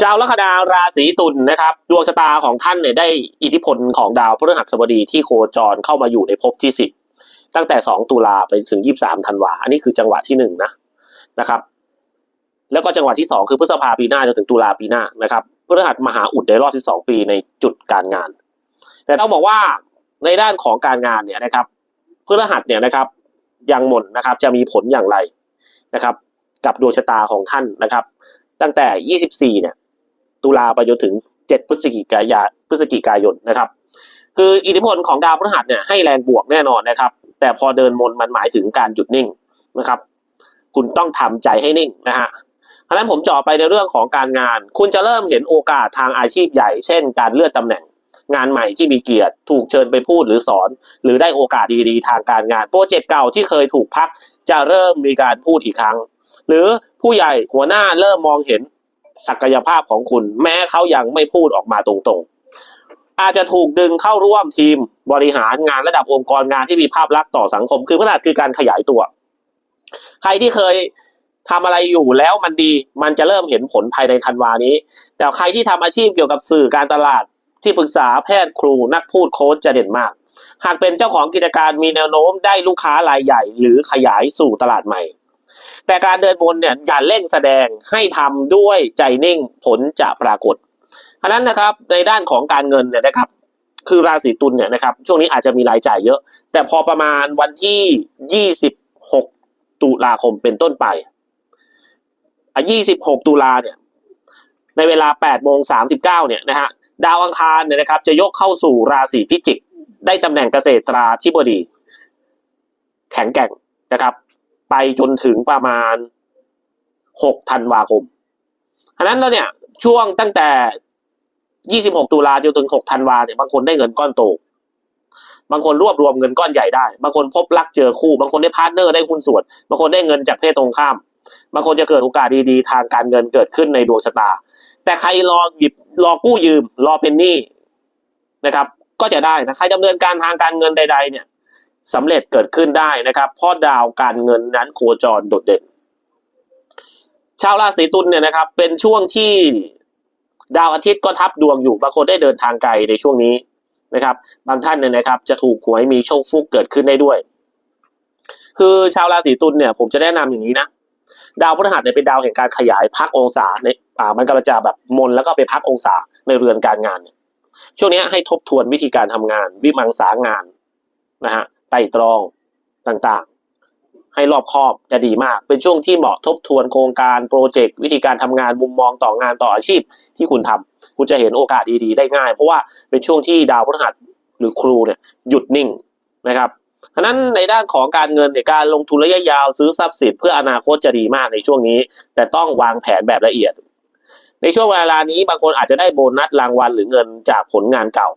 ชาวลัคนาราศีตุลนะครับดวงชะตาของท่านเนี่ยได้อิทธิพลของดาวพฤหัสบดีที่โคจรเข้ามาอยู่ในภพที่สิบตั้งแต่สองตุลาไปถึงยี่สามธันวาอันนี้คือจังหวะที่หนึ่งนะนะครับ แล้วก็จังหวะที่สองคือพฤษภาปีหน้าจนถึงตุลาปีหน้านะครับพฤหัสมหาอุดในรอบที่สองปีในจุดการงาน แต่ต้องบอกว่าในด้านของการงานเนี่ยนะครับพฤหัสเนี่ยนะครับยังหม่นนะครับจะมีผลอย่างไรนะครับ กับดวงชะตาของท่านนะครับ ตั้งแต่ 24เนี่ย ตุลาไปจนถึง 7 พฤศจิกายนพฤศจิกายนนะครับ คืออิทธิพลของดาวพฤหัสเนี่ยให้แรงบวกแน่นอนนะครับ แต่พอเดินมนมันหมายถึงการหยุดนิ่งนะครับ คุณต้องทำใจให้นิ่งนะฮะเพราะฉะนั้นผมเจาะไปในเรื่องของการงาน คุณจะเริ่มเห็นโอกาสทางอาชีพใหญ่ เช่น การเลื่อนตำแหน่ง งานใหม่ที่มีเกียรติ ถูกเชิญไปพูดหรือสอน หรือได้โอกาสดีๆ ทางการงาน โปรเจกต์เก่าที่เคยถูกพัก จะเริ่มมีการพูดอีกครั้ง หรือผู้ใหญ่หัวหน้าเริ่มมองเห็น ศักยภาพของคุณ แม้เขายังไม่พูดออกมาตรงๆ อาจจะถูกดึงเข้าร่วมทีมบริหารงานระดับองค์กรงานที่มีภาพลักษณ์ต่อสังคม คือขนาดคือการขยายตัว ใครที่เคยทำอะไรอยู่แล้วมันดีมันจะเริ่มเห็นผลภายในธันวานี้ แต่ใครที่ทำอาชีพเกี่ยวกับสื่อการตลาดที่ปรึกษาแพทย์ครูนักพูดโค้ชจะเด่นมาก หากเป็นเจ้าของกิจการมีแนวโน้มได้ลูกค้ารายใหญ่ หรือขยายสู่ตลาดใหม่ แต่การเดินบนเนี่ยอย่าเร่งแสดงให้ทำด้วยใจนิ่งผลจะปรากฏเพราะฉะนั้นนะครับในด้านของการเงินเนี่ยนะครับ คือราศีตุลเนี่ยนะครับ ช่วงนี้อาจจะมีรายจ่ายเยอะ แต่พอประมาณวันที่ 26 ตุลาคมเป็นต้นไปอะ26 ตุลาเนี่ย ในเวลา8โมง39เนี่ยนะฮะดาวอังคารเนี่ยนะครับ จะยกเข้าสู่ราศีพิจิก ได้ตำแหน่งเกษตราธิบดี แข็งแกร่งนะครับ ไปจนถึงประมาณ6ธันวาคมอันนั้นแล้วเนี่ยช่วงตั้งแต่26ตุลาจนถึง6ธันวาเนี่ยบางคนได้เงินก้อนโต บางคนรวบรวมเงินก้อนใหญ่ได้ บางคนพบรักเจอคู่ บางคนได้พาร์ทเนอร์ได้หุ้นส่วน บางคนได้เงินจากเพศตรงข้าม บางคนจะเกิดโอกาสดีๆ ทางการเงินเกิดขึ้นในดวงชะตา แต่ใครรอหยิบรอกู้ยืม รอเป็นหนี้นะครับ ก็จะได้นะใครดำเนินการทางการเงินใด ๆ เนี่ย สำเร็จเกิดขึ้นได้นะครับเพราะดาวการเงินนั้นโคจรโดดเด่น ชาวราศีตุลเนี่ยนะครับ เป็นช่วงที่ดาวอาทิตย์ก็ทับดวงอยู่บางคนได้เดินทางไกลในช่วงนี้นะครับ บางท่านเนี่ยนะครับ จะถูกหวยมีโชคฟุกเกิดขึ้นได้ด้วย คือชาวราศีตุลเนี่ย ผมจะแนะนำอย่างนี้นะดาวพฤหัสเนี่ยเป็นดาวแห่งการขยายพักองศาในอ่ามันกำลังจะแบบมนแล้วก็ไปพักองศาในเรือนการงานเนี่ยช่วงนี้ให้ทบทวนวิธีการทำงาน วิมังสางานนะฮะ ไต่ตรองต่างๆ ให้รอบคอบจะดีมาก เป็นช่วงที่เหมาะทบทวนโครงการโปรเจกต์วิธีการทำงานมุมมองต่องานต่ออาชีพที่คุณทำคุณจะเห็นโอกาสดีๆ ได้ง่าย เพราะว่าเป็นช่วงที่ดาวพฤหัสหรือครูเนี่ยหยุดนิ่งนะครับฉะนั้นในด้านของการเงินในยการลงทุนระยะยาวซื้อทรัพย์สินเพื่ออนาคตจะดีมากในช่วงนี้ แต่ต้องวางแผนแบบละเอียด ในช่วงเวลานี้บางคนอาจจะได้โบนัสรางวัลหรือเงินจากผลงานเก่า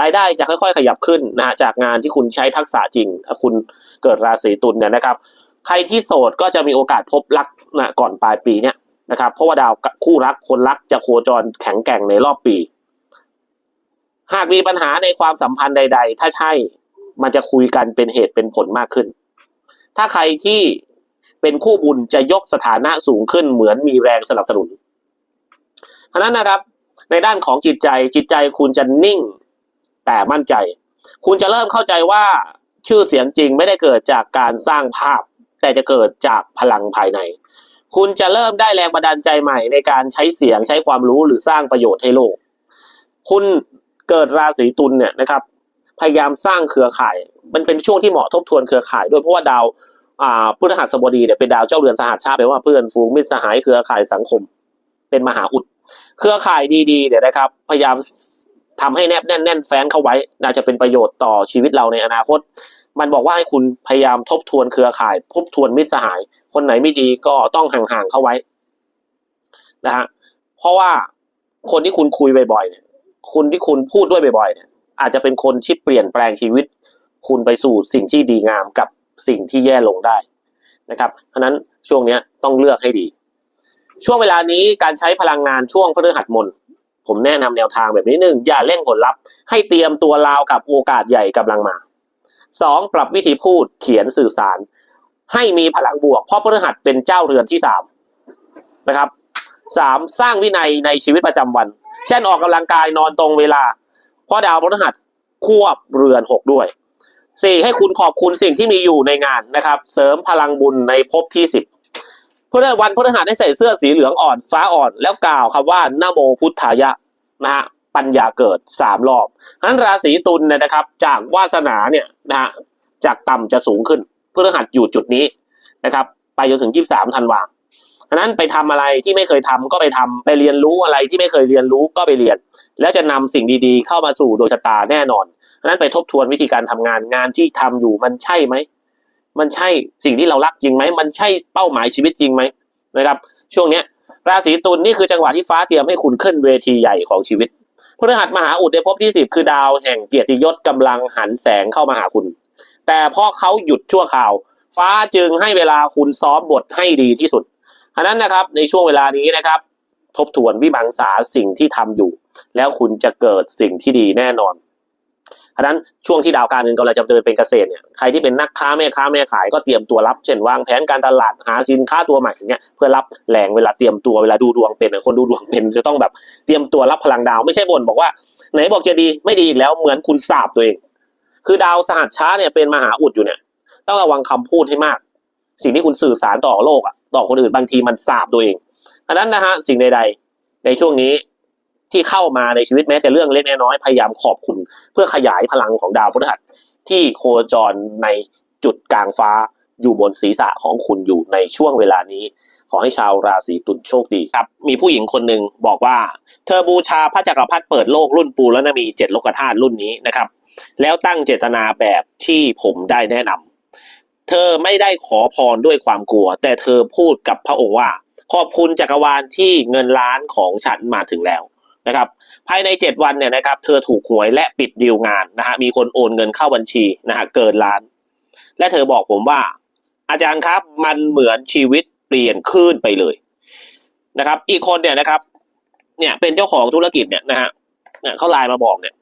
รายได้จะค่อยๆ ขยับขึ้นนะฮะจากงานที่คุณใช้ทักษะจริงถ้าคุณเกิดราศีตุลเนี่ยนะครับ ใครที่โสดก็จะมีโอกาสพบรักนะก่อนปลายปีเนี่ยนะครับ เพราะว่าดาวคู่รักคนรักจะโคจรแข็งแกร่งในรอบปี หากมีปัญหาในความสัมพันธ์ใด ๆ ถ้าใช่มันจะคุยกันเป็นเหตุเป็นผลมากขึ้น ถ้าใครที่เป็นคู่บุญจะยกสถานะสูงขึ้นเหมือนมีแรงสนับสนุนเพราะฉะนั้นนะครับ ในด้านของจิตใจจิตใจคุณจะนิ่ง แต่มั่นใจ คุณจะเริ่มเข้าใจว่าชื่อเสียงจริงไม่ได้เกิดจากการสร้างภาพ แต่จะเกิดจากพลังภายใน คุณจะเริ่มได้แรงบันดาลใจใหม่ในการใช้เสียงใช้ความรู้หรือสร้างประโยชน์ให้โลก คุณเกิดราศีตุลเนี่ยนะครับ พยายามสร้างเครือข่าย มันเป็นช่วงที่เหมาะทบทวนเครือข่ายด้วยเพราะว่าดาวอ่าพฤหัสบดีเนี่ยเป็นดาวเจ้าเรือนสหัสชาติแปลว่าเพื่อนฝูงมิตรสหายเครือข่ายสังคม เป็นมหาอุด เครือข่ายดีๆเนี่ยนะครับ พยายาม ทำให้แนบแน่นแน่นแฟ้นเข้าไว้ น่าจะเป็นประโยชน์ต่อชีวิตเราในอนาคต มันบอกว่าให้คุณพยายามทบทวนเครือข่าย ทบทวนมิตรสหาย คนไหนไม่ดีก็ต้องห่างๆเข้าไว้นะฮะเพราะว่าคนที่คุณคุยบ่อยๆเนี่ยคุณที่คุณพูดด้วยบ่อยๆเนี่ย อาจจะเป็นคนที่เปลี่ยนแปลงชีวิต คุณไปสู่สิ่งที่ดีงามกับสิ่งที่แย่ลงได้นะครับ เพราะนั้นช่วงนี้ต้องเลือกให้ดี ช่วงเวลานี้การใช้พลังงานช่วงพฤหัสมน ผมแนะนำแนวทางแบบนี้หนึ่งอย่าเร่งผลลัพธ์ให้เตรียมตัวราวกับโอกาสใหญ่กำลังมาสองปรับวิธีพูดเขียนสื่อสาร ให้มีพลังบวกเพราะพฤหัสเป็นเจ้าเรือนที่สามนะครับสามสร้างวินัยในชีวิตประจำวัน เช่นออกกำลังกายนอนตรงเวลา เพราะดาวพฤหัสควบเรือนหกด้วยสี่ให้คุณขอบคุณสิ่งที่มีอยู่ในงานนะครับ เสริมพลังบุญในภพที่สิบ พื่อวันพฤหัสได้ใส่เสื้อสีเหลืองอ่อนฟ้าอ่อนแล้วกล่าวคำว่านะโมพุทธายะนะฮะปัญญาเกิดสามรอบนั้นราศีตุลเนี่ยนะครับ จากวาสนาเนี่ยนะฮะจากต่ำจะสูงขึ้นพฤหัสอยู่จุดนี้นะครับ ไปจนถึงยี่สามธันวาฉะนั้นไปทำอะไรที่ไม่เคยทำก็ไปทำไปเรียนรู้อะไรที่ไม่เคยเรียนรู้ก็ไปเรียน แล้วจะนำสิ่งดีๆ เข้ามาสู่ดวงชะตาแน่นอนฉะนั้นไปทบทวนวิธีการทำงานงานที่ทำอยู่มันใช่ไหม มันใช่สิ่งที่เรารักจริงไหมมันใช่เป้าหมายชีวิตจริงไหมนะครับ ช่วงเนี้ย ราศีตุลนี่คือจังหวะที่ฟ้าเตรียมให้คุณขึ้นเวทีใหญ่ของชีวิตพฤหัสมหาอุดในภพที่สิบคือดาวแห่งเกียรติยศกำลังหันแสงเข้ามาหาคุณ แต่พอเขาหยุดชั่วคราว ฟ้าจึงให้เวลาคุณซ้อมบทให้ดีที่สุดฉะนั้นนะครับในช่วงเวลานี้นะครับ ทบทวนวิมังสาสิ่งที่ทำอยู่ แล้วคุณจะเกิดสิ่งที่ดีแน่นอน ฉะนั้นช่วงที่ดาวการเงินกำลังจะเดินเป็นเกษตรเนี่ยใครที่เป็นนักค้าแม่ค้าแม่ขายก็เตรียมตัวรับ เช่นวางแผนการตลาดหาสินค้าตัวใหม่อย่างเงี้ยเพื่อรับแหล่งเวลาเตรียมตัวเวลาดูดวงเป็นคนดูดวงเป็นจะต้องแบบเตรียมตัวรับพลังดาวไม่ใช่บ่นบอกว่าไหนบอกจะดีไม่ดีอีกแล้วเหมือนคุณสาบตัวเองคือดาวสหัสช้าเนี่ยเป็นมหาอุดอยู่เนี่ยต้องระวังคำพูดให้มาก สิ่งที่คุณสื่อสารต่อโลกอะต่อคนอื่นบางทีมันสาบตัวเองอันนั้นนะฮะสิ่งใด ๆ ในช่วงนี้ ที่เข้ามาในชีวิตแม้จะเรื่องเล็กน้อยพยายามขอบคุณ เพื่อขยายพลังของดาวพฤหัสที่โคจรในจุดกลางฟ้าอยู่บนศีรษะของคุณอยู่ในช่วงเวลานี้ ขอให้ชาวราศีตุลโชคดีครับ มีผู้หญิงคนหนึ่งบอกว่า เธอบูชาพระจักรพรรดิเปิดโลกรุ่นปูแล้วนะมีเจ็ดโลกธาตุรุ่นนี้นะครับ แล้วตั้งเจตนาแบบที่ผมได้แนะนำเธอไม่ได้ขอพรด้วยความกลัว แต่เธอพูดกับพระองค์ว่า ขอบคุณจักรวาลที่เงินล้านของฉันมาถึงแล้ว นะครับภายในเจ็ดวันเนี่ยนะครับเธอถูกหวยและปิดดีลงานนะฮะมีคนโอนเงินเข้าบัญชีนะฮะเกินล้าน และเธอบอกผมว่า อาจารย์ครับมันเหมือนชีวิตเปลี่ยนขึ้นไปเลยนะครับ อีกคนเนี่ยนะครับ เนี่ยเป็นเจ้าของธุรกิจเนี่ยนะฮะเนี่ยเขาไลน์มาบอกเนี่ย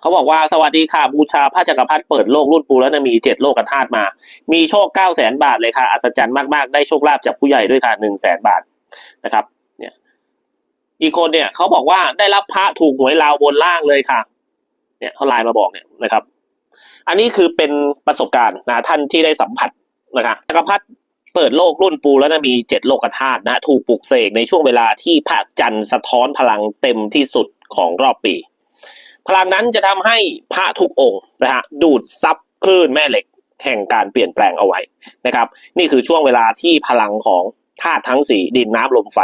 เขาบอกว่าสวัสดีค่ะบูชาพระจักรพรรดิเปิดโลกรุ่นปูแล้วนะมีเจ็ดโลกธาตุมา มีโชคเก้าแสนบาทเลยค่ะอัศจรรย์มากๆ ได้โชคลาภจากผู้ใหญ่ด้วยค่ะหนึ่งแสนบาทนะครับ อีกคนเนี่ยเขาบอกว่าได้รับพระถูกหวยลาวบนล่างเลยค่ะ เนี่ยเขาไลน์มาบอกเนี่ยนะครับ อันนี้คือเป็นประสบการณ์นะท่านที่ได้สัมผัสนะครับจักรพรรดิเปิดโลกรุ่นปูแล้วนะมีเจ็ดโลกธาตุนะถูกปลุกเสกในช่วงเวลาที่พระจันทร์สะท้อนพลังเต็มที่สุดของรอบปี พลังนั้นจะทำให้พระทุกองค์นะฮะดูดซับคลื่นแม่เหล็กแห่งการเปลี่ยนแปลงเอาไว้นะครับ นี่คือช่วงเวลาที่พลังของธาตุทั้งสี่ดินน้ำลมไฟ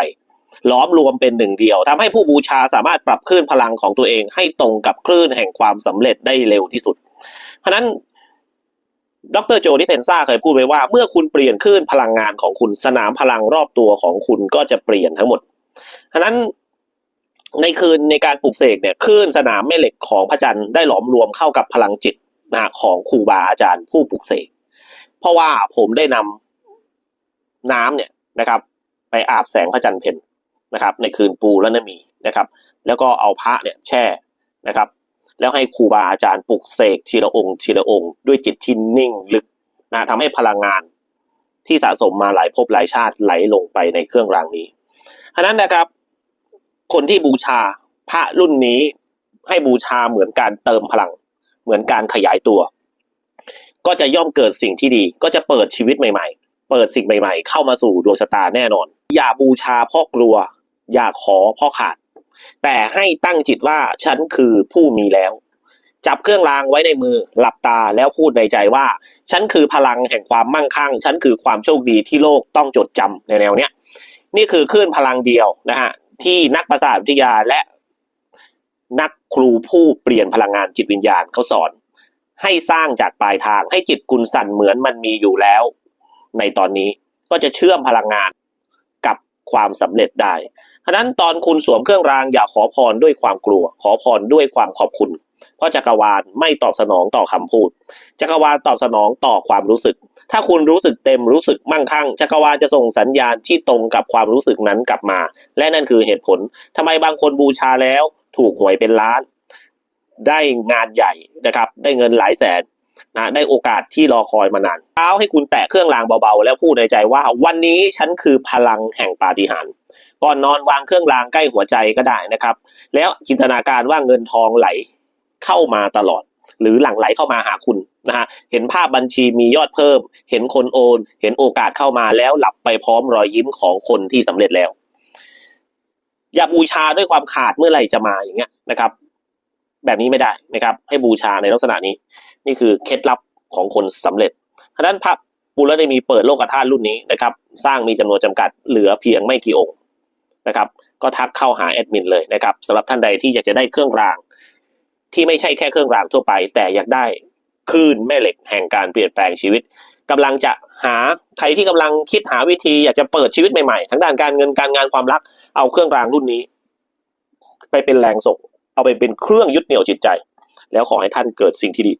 ล้อมรวมเป็นหนึ่งเดียวทำให้ผู้บูชาสามารถปรับคลื่นพลังของตัวเองให้ตรงกับคลื่นแห่งความสำเร็จได้เร็วที่สุด เพราะนั้นดรโจดิเพนซ่าเคยพูดไว้ว่าเมื่อคุณเปลี่ยนคลื่นพลังงานของคุณสนามพลังรอบตัวของคุณก็จะเปลี่ยนทั้งหมดฉะนั้นในคืนในการปลุกเสกเนี่ยคลื่นสนามแม่เหล็กของพระจันทร์ได้หลอมรวมเข้ากับพลังจิตนะฮะของครูบาอาจารย์ผู้ปลุกเสกเพราะว่าผมได้นำน้ำเนี่ยนะครับ ไปอาบแสงพระจันทร์เพน นะครับในคืนปูและนมีนะครับ แล้วก็เอาพระเนี่ยแช่นะครับ แล้วให้ครูบาอาจารย์ปลุกเสกทีละองค์ทีละองค์ด้วยจิตที่นิ่งลึกนะทำให้พลังงานที่สะสมมาหลายภพหลายชาติไหลลงไปในเครื่องรางนี้ฉะนั้นนะครับ คนที่บูชาพระรุ่นนี้ให้บูชาเหมือนการเติมพลัง เหมือนการขยายตัว ก็จะย่อมเกิดสิ่งที่ดี ก็จะเปิดชีวิตใหม่ ๆ เปิดสิ่งใหม่ ๆ เข้ามาสู่ดวงชะตาแน่นอน อย่าบูชาเพ่อกลัว อย่าขอพ่อขาด แต่ให้ตั้งจิตว่าฉันคือผู้มีแล้ว จับเครื่องรางไว้ในมือหลับตาแล้วพูดในใจว่า ฉันคือพลังแห่งความมั่งคั่ง ฉันคือความโชคดีที่โลกต้องจดจำในแนวเนี้ยนี่คือคลื่นพลังเดียวนะฮะที่นักประสาทวิทยาและนักครูผู้เปลี่ยนพลังงานจิตวิญญาณเขาสอน ให้สร้างจากปลายทางให้จิตคุณสั่นเหมือนมันมีอยู่แล้ว ในตอนนี้ก็จะเชื่อมพลังงานกับความสำเร็จได้ ฉะนั้นตอนคุณสวมเครื่องรางอย่าขอพรด้วยความกลัว ขอพรด้วยความขอบคุณ เพราะจักรวาลไม่ตอบสนองต่อคำพูด จักรวาลตอบสนองต่อความรู้สึก ถ้าคุณรู้สึกเต็มรู้สึกมั่งคั่ง จักรวาลจะส่งสัญญาณที่ตรงกับความรู้สึกนั้นกลับมา และนั่นคือเหตุผลทำไมบางคนบูชาแล้ว ถูกหวยเป็นล้าน ได้งานใหญ่นะครับ ได้เงินหลายแสนนะได้โอกาสที่รอคอยมานานเท้าให้คุณแตะเครื่องรางเบาๆ แล้วพูดในใจว่า วันนี้ฉันคือพลังแห่งปาฏิหาริย์ ก่อนนอนวางเครื่องรางใกล้หัวใจก็ได้นะครับ แล้วจินตนาการว่าเงินทองไหลเข้ามาตลอด หรือหลั่งไหลเข้ามาหาคุณนะฮะเห็นภาพบัญชีมียอดเพิ่ม เห็นคนโอน เห็นโอกาสเข้ามาแล้วหลับไปพร้อมรอยยิ้มของคนที่สำเร็จแล้ว อย่าบูชาด้วยความขาดเมื่อไหร่จะมาอย่างเงี้ยนะครับ แบบนี้ไม่ได้นะครับ ให้บูชาในลักษณะนี้ นี่คือเคล็ดลับของคนสำเร็จเพราะนั้นพระบุรได้มีเปิดโลกธาตุรุ่นนี้นะครับ สร้างมีจำนวนจำกัดเหลือเพียงไม่กี่องค์ นะครับ ก็ทักเข้าหาแอดมินเลยนะครับสำหรับท่านใดที่อยากจะได้เครื่องราง ที่ไม่ใช่แค่เครื่องรางทั่วไป แต่อยากได้คลื่นแม่เหล็กแห่งการเปลี่ยนแปลงชีวิตกำลังจะหาใครที่กำลังคิดหาวิธีอยากจะเปิดชีวิตใหม่ๆทั้งด้านการเงินการงานความรักเอาเครื่องรางรุ่นนี้ ไปเป็นแรงส่งเอาไปเป็นเครื่องยึดเหนี่ยวจิตใจ แล้วขอให้ท่านเกิดสิ่งที่ดี